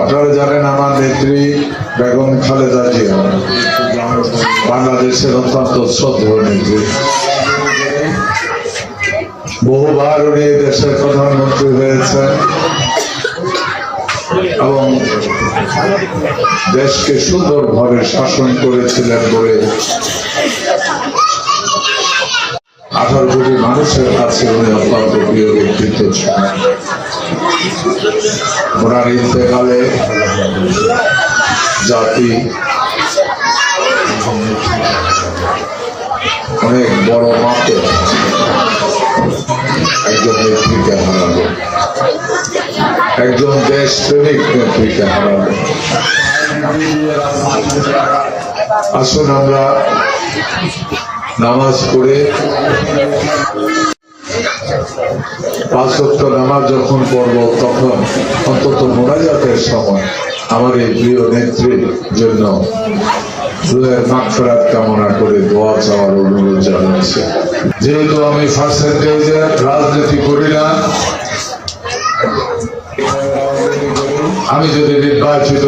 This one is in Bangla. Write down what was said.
আপনারা জানেন আমার নেত্রী বেগম খালেদা জিয়া, বাংলাদেশের অত্যন্ত শ্রদ্ধেয় নেত্রী। বহুবার উনি দেশের প্রধানমন্ত্রী হয়েছেন এবং দেশকে সুন্দরভাবে শাসন করেছিলেন বলে আঠারো কোটি মানুষের কাছে উনি অত্যন্ত প্রিয় ব্যক্তিত্ব ছিলেন। ওনার ইন্তেকালে জাতি অনেক বড় মাপে একজন নেত্রীকে হারালো। একজন দেশ প্রেমিক নেত্রীকে হারালো। আসুন আমরা নামাজ পড়ে পাঁচ ওয়াক্ত নামাজ যখন পড়ব, তখন অন্তত মোনাজাতের সময় আমার এই প্রিয় নেত্রীর জন্য কামনা করে দোয়া চাওয়ার অনুরোধ জানাচ্ছি। যেহেতু আমি রাজনীতি করি না, আমি যদি নির্বাচিত